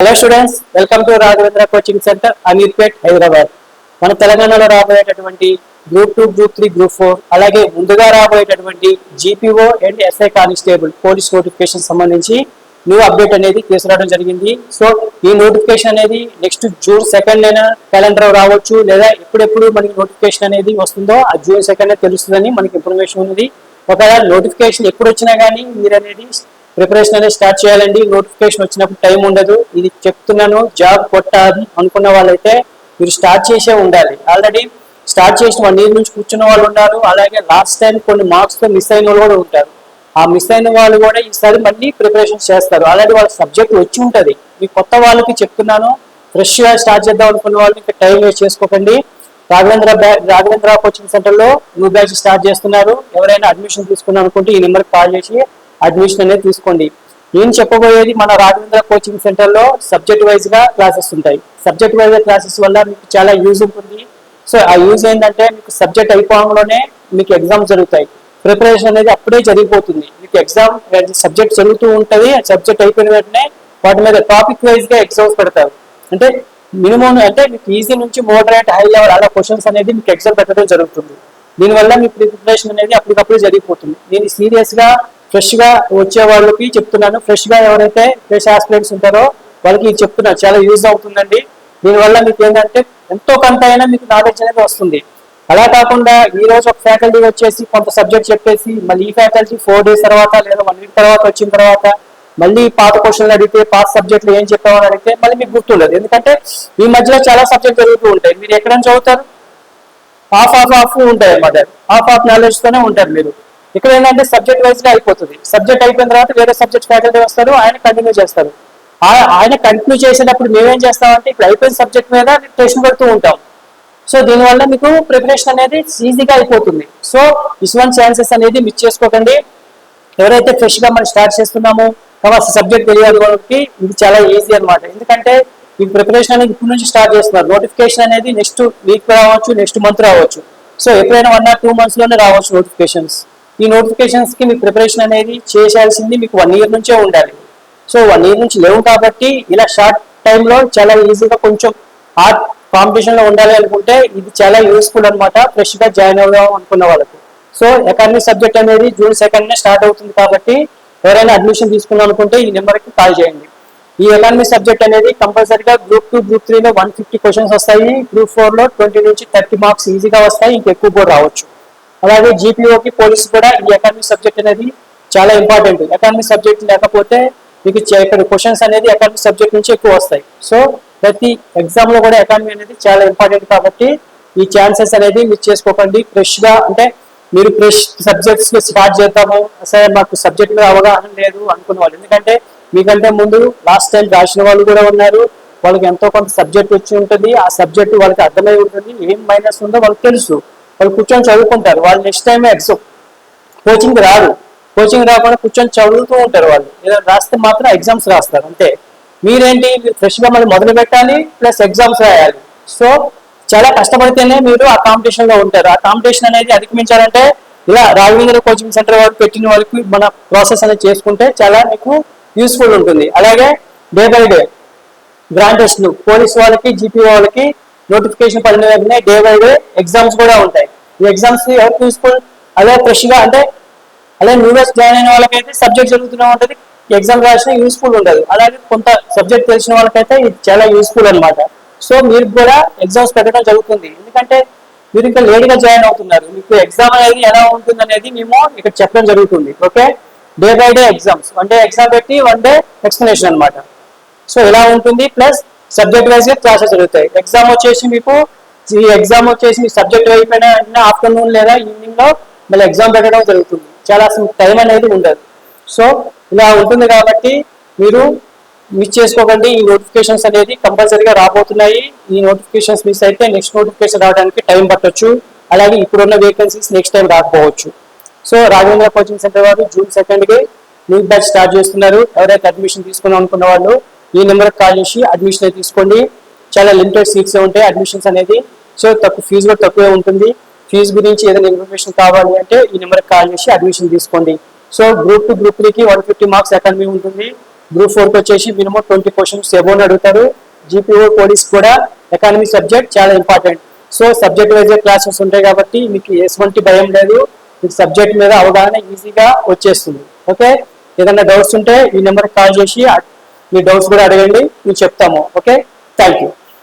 Hello students welcome to Raghavendra coaching centre Ameerpet Hyderabad మన తెలంగాణలో రాబోయేటటువంటి group two group three group four అలాగే ముందుగా రాబోయేటటువంటి GPO and SI constable police notification సంబంధించి న్యూ అప్డేట్ అనేది తీసుకురావడం జరిగింది. సో ఈ నోటిఫికేషన్ అనేది నెక్స్ట్ జూన్ సెకండ్ అయినా క్యాలెండర్ రావచ్చు లేదా ఎప్పుడెప్పుడు మనకి నోటిఫికేషన్ అనేది వస్తుందో ఆ జూన్ సెకండ్ తెలుస్తుందని మనకి ఇన్ఫర్మేషన్ ఉన్నది. ఒకవేళ నోటిఫికేషన్ ఎప్పుడు వచ్చినా కానీ మీరు అనేది ప్రిపరేషన్ అనేది స్టార్ట్ చేయాలండి. నోటిఫికేషన్ వచ్చినప్పుడు టైం ఉండదు. ఇది చెప్తున్నాను జాబ్ కొట్టాలి అనుకున్న వాళ్ళైతే మీరు స్టార్ట్ చేసే ఉండాలి. ఆల్రెడీ స్టార్ట్ చేసిన వన్ ఇయర్ నుంచి కూర్చున్న వాళ్ళు ఉన్నారు. అలాగే లాస్ట్ టైం కొన్ని మార్క్స్తో మిస్ అయిన వాళ్ళు కూడా ఉంటారు. ఆ మిస్ అయిన వాళ్ళు కూడా ఈసారి మళ్ళీ ప్రిపరేషన్ చేస్తారు. ఆల్రెడీ వాళ్ళ సబ్జెక్ట్ వచ్చి ఉంటుంది. మీ కొత్త వాళ్ళకి చెప్తున్నాను. ఫ్రెష్గా స్టార్ట్ చేద్దాం అనుకున్న వాళ్ళు ఇంకా టైం వేస్ట్ చేసుకోకండి. రాఘవేంద్ర బ్యా- రాఘవేంద్ర కోచింగ్ సెంటర్లో న్యూ బ్యాచ్ స్టార్ట్ చేస్తున్నారు. ఎవరైనా అడ్మిషన్ తీసుకున్నాం అనుకుంటే ఈ నెంబర్కి కాల్ చేసి అడ్మిషన్ అనేది తీసుకోండి. నేను చెప్పబోయేది మన రాఘవేంద్ర కోచింగ్ సెంటర్లో సబ్జెక్ట్ వైజ్గా క్లాసెస్ ఉంటాయి. సబ్జెక్ట్ వైజ్ క్లాసెస్ వల్ల మీకు చాలా యూజ్ ఉంటుంది. సో ఆ యూజ్ ఏంటంటే మీకు సబ్జెక్ట్ అయిపోవడంలోనే మీకు ఎగ్జామ్స్ జరుగుతాయి. ప్రిపరేషన్ అనేది అప్పుడే జరిగిపోతుంది. మీకు ఎగ్జామ్ సబ్జెక్ట్ జరుగుతూ ఉంటుంది. ఆ సబ్జెక్ట్ అయిపోయిన వెంటనే వాటి మీద టాపిక్ వైజ్గా ఎగ్జామ్స్ పెడతారు. అంటే మినిమం అంటే మీకు ఈజీ నుంచి మోడరేట్ హై లెవెల్ అలా క్వశ్చన్స్ అనేది మీకు ఎగ్జామ్ పెట్టడం జరుగుతుంది. దీనివల్ల మీ ప్రిపరేషన్ అనేది అప్పటికప్పుడు జరిగిపోతుంది. నేను సీరియస్గా ఫ్రెష్గా వచ్చే వాళ్ళకి చెప్తున్నాను. ఫ్రెష్గా ఎవరైతే ఫ్రెష్ ఆస్పిరెంట్స్ ఉంటారో వాళ్ళకి చెప్తున్నాను. చాలా యూజ్ అవుతుందండి. దీనివల్ల మీకు ఏంటంటే ఎంతో కొంత అయినా మీకు నాలెడ్జ్ అనేది వస్తుంది. అలా కాకుండా ఈ రోజు ఒక ఫ్యాకల్టీ వచ్చేసి కొంత సబ్జెక్ట్ చెప్పేసి మళ్ళీ ఈ ఫ్యాకల్టీ ఫోర్ డేస్ తర్వాత లేదా వన్ వీక్ తర్వాత వచ్చిన తర్వాత మళ్ళీ పాత క్వశ్చన్లు అడిగితే పాత సబ్జెక్టులు ఏం చెప్పామని అడిగితే మళ్ళీ మీకు గుర్తుండదు. ఎందుకంటే ఈ మధ్యలో చాలా సబ్జెక్ట్ జరుగుతూ ఉంటాయి. మీరు ఎక్కడ నుంచి చదువుతారు? హాఫ్ హాఫ్ హాఫ్ ఉంటాయి అన్నమాట హాఫ్ హాఫ్ నాలెడ్జ్తోనే ఉంటారు మీరు. ఇక్కడ ఏంటంటే సబ్జెక్ట్ వైజ్గా అయిపోతుంది. సబ్జెక్ట్ అయిపోయిన తర్వాత వేరే సబ్జెక్ట్ ఫ్యాకల్టీ వస్తారు ఆయన కంటిన్యూ చేస్తారు. ఆయన కంటిన్యూ చేసేటప్పుడు మేమేం చేస్తామంటే ఇప్పుడు అయిపోయిన సబ్జెక్ట్ మీద టెస్ట్ పెడుతూ ఉంటాం. సో దీనివల్ల మీకు ప్రిపరేషన్ అనేది ఈజీగా అయిపోతుంది. సో ఇటువంటి ఛాన్సెస్ అనేది మిస్ చేసుకోకండి. ఎవరైతే ఫ్రెష్గా మనం స్టార్ట్ చేస్తున్నామో కాబట్టి సబ్జెక్ట్ తెలియదు వాళ్ళకి ఇది చాలా ఈజీ అనమాట ఎందుకంటే ఈ ప్రిపరేషన్ అనేది ఇప్పటి నుంచి స్టార్ట్ చేస్తున్నారు. నోటిఫికేషన్ అనేది నెక్స్ట్ వీక్ రావచ్చు నెక్స్ట్ మంత్ రావచ్చు. సో ఎప్పుడైనా వన్ ఆర్ టూ మంత్స్లోనే రావచ్చు నోటిఫికేషన్స్ ఈ నోటిఫికేషన్స్కి మీ ప్రిపరేషన్ అనేది చేయాల్సింది మీకు వన్ ఇయర్ నుంచే ఉండాలి. సో వన్ ఇయర్ నుంచి లేవు కాబట్టి ఇలా షార్ట్ టైంలో చాలా ఈజీగా కొంచెం ఆ కాంపిటీషన్లో ఉండాలి అనుకుంటే ఇది చాలా యూస్ఫుల్ అనమాట ఫ్రెష్గా జాయిన్ అవుదాం అనుకున్న వాళ్ళకి. సో ఎకానమీ సబ్జెక్ట్ అనేది జూన్ సెకండ్నే స్టార్ట్ అవుతుంది కాబట్టి ఎవరైనా అడ్మిషన్ తీసుకున్నాం అనుకుంటే ఈ నెంబర్కి కాల్ చేయండి. ఈ ఎకానమీ సబ్జెక్ట్ అనేది కంపల్సరీగా గ్రూప్ టూ గ్రూప్ త్రీలో వన్ ఫిఫ్టీ క్వశ్చన్స్ వస్తాయి గ్రూప్ ఫోర్లో ట్వంటీ నుంచి థర్టీ మార్క్స్ ఈజీగా వస్తాయి ఇంకా ఎక్కువ కూడా రావచ్చు. అలాగే జీపీఓకి పోలీస్ కూడా ఈ అకాడమిక్ సబ్జెక్ట్ అనేది చాలా ఇంపార్టెంట్ అకాడమిక్ సబ్జెక్ట్ లేకపోతే మీకు ఇక్కడ క్వశ్చన్స్ అనేది అకాడమిక్ సబ్జెక్ట్ నుంచి ఎక్కువ వస్తాయి. సో ప్రతి ఎగ్జామ్లో కూడా ఎకానమీ అనేది చాలా ఇంపార్టెంట్ కాబట్టి ఈ ఛాన్సెస్ అనేది మీరు చేసుకోకండి. ఫ్రెష్గా అంటే మీరు ఫ్రెష్ సబ్జెక్ట్స్ స్టార్ట్ చేద్దాము. సరే మాకు సబ్జెక్ట్ మీద అవగాహన లేదు అనుకునే వాళ్ళు. ఎందుకంటే మీకంటే ముందు లాస్ట్ టైం రాసిన వాళ్ళు కూడా ఉన్నారు. వాళ్ళకి ఎంతో కొంత సబ్జెక్ట్ వచ్చి ఉంటుంది. ఆ సబ్జెక్ట్ వాళ్ళకి అర్థమై ఉంటుంది. ఏం మైనస్ ఉందో వాళ్ళకి తెలుసు. వాళ్ళు కూర్చొని చదువుకుంటారు. వాళ్ళు నెక్స్ట్ టైం ఎగ్జామ్ కోచింగ్ రాదు కోచింగ్ రాకుండా కూర్చొని చదువుతూ ఉంటారు వాళ్ళు. ఏదైనా రాస్తే మాత్రం ఎగ్జామ్స్ రాస్తారు అంతే. మీరేంటి? ఫ్రెష్గా మళ్ళీ మొదలు పెట్టాలి ప్లస్ ఎగ్జామ్స్ రాయాలి. సో చాలా కష్టపడితేనే మీరు ఆ కాంపిటీషన్లో ఉంటారు. ఆ కాంపిటీషన్ అనేది అధిగమించాలంటే ఇలా రాఘవేంద్ర కోచింగ్ సెంటర్ వాళ్ళు పెట్టిన వాళ్ళకి మన ప్రాసెస్ అనేది చేసుకుంటే చాలా మీకు యూస్ఫుల్ ఉంటుంది. అలాగే day by day grand police వాళ్ళకి జీపీ వాళ్ళకి నోటిఫికేషన్ పడిన వెంటనే డే బై డే ఎగ్జామ్స్ కూడా ఉంటాయి. ఈ ఎగ్జామ్స్ ఎవరికి యూస్ఫుల్ అదే ఫ్రెష్గా అంటే అదే న్యూస్ జాయిన్ అయిన వాళ్ళకైతే సబ్జెక్ట్ జరుగుతూనే ఉంటుంది ఎగ్జామ్ రాసిన యూస్ఫుల్ ఉండదు. అలాగే కొంత సబ్జెక్ట్ తెలిసిన వాళ్ళకైతే ఇది చాలా యూస్ఫుల్ అన్నమాట. సో మీరు కూడా ఎగ్జామ్స్ పెట్టడం జరుగుతుంది. ఎందుకంటే మీరు ఇంకా లేట్గా జాయిన్ అవుతున్నారు. మీకు ఎగ్జామ్ అనేది ఎలా ఉంటుంది అనేది మేము ఇక్కడ చెప్పడం జరుగుతుంది. Okay day by day exams one day exam పెట్టి వన్ డే ఎక్స్ప్లెనేషన్ అనమాట సో ఇలా ఉంటుంది? ప్లస్ సబ్జెక్ట్ వైజ్ క్లాసెస్ జరుగుతాయి. ఎగ్జామ్ వచ్చేసి మీకు ఈ ఎగ్జామ్ వచ్చేసి మీ సబ్జెక్ట్ అయిపోయిన వెంటనే ఆఫ్టర్నూన్ లేదా ఈవినింగ్లో మళ్ళీ ఎగ్జామ్ పెట్టడం జరుగుతుంది. చాలా టైం అనేది ఉండదు. సో ఇలా ఉంటుంది కాబట్టి మీరు మిస్ చేసుకోకండి. ఈ నోటిఫికేషన్స్ అనేది కంపల్సరీగా రాబోతున్నాయి. ఈ నోటిఫికేషన్స్ మిస్ అయితే నెక్స్ట్ నోటిఫికేషన్ రావడానికి టైం పట్టొచ్చు. అలాగే ఇప్పుడున్న వేకెన్సీస్ నెక్స్ట్ టైం రాకపోవచ్చు. సో రాఘవేంద్ర కోచింగ్ సెంటర్ వారు జూన్ సెకండ్కి న్యూ బ్యాచ్ స్టార్ట్ చేస్తున్నారు. ఎవరైతే అడ్మిషన్ తీసుకుందాం అనుకున్న వాళ్ళు ఈ నెంబర్కి కాల్ చేసి అడ్మిషన్ అయితే తీసుకోండి. చాలా లిమిటెడ్ సీట్స్ ఉంటాయి. అడ్మిషన్స్ అనేది సో తక్కువ ఫీజు కూడా తక్కువే ఉంటుంది. ఫీజు గురించి ఏదైనా ఇన్ఫర్మేషన్ కావాలి అంటే ఈ నెంబర్కి కాల్ చేసి అడ్మిషన్ తీసుకోండి. సో గ్రూప్ టూ గ్రూప్ త్రీకి వన్ ఫిఫ్టీ మార్క్స్ అకాడమీ ఉంటుంది. గ్రూప్ ఫోర్కి వచ్చేసి మినిమం ట్వంటీ క్వశ్చన్స్ ఎబోన్ అడుగుతారు. జీపీఓ పోలీస్ కూడా ఎకానమీ సబ్జెక్ట్ చాలా important so subject wise classes ఉంటాయి కాబట్టి మీకు ఎటువంటి భయం లేదు. మీకు సబ్జెక్ట్ మీద అవగాహన ఈజీగా వచ్చేస్తుంది. ఓకే ఏదైనా డౌట్స్ ఉంటే ఈ నెంబర్కి కాల్ చేసి మీ డౌట్స్ కూడా అడగండి మేము చెప్తాము. Okay thank you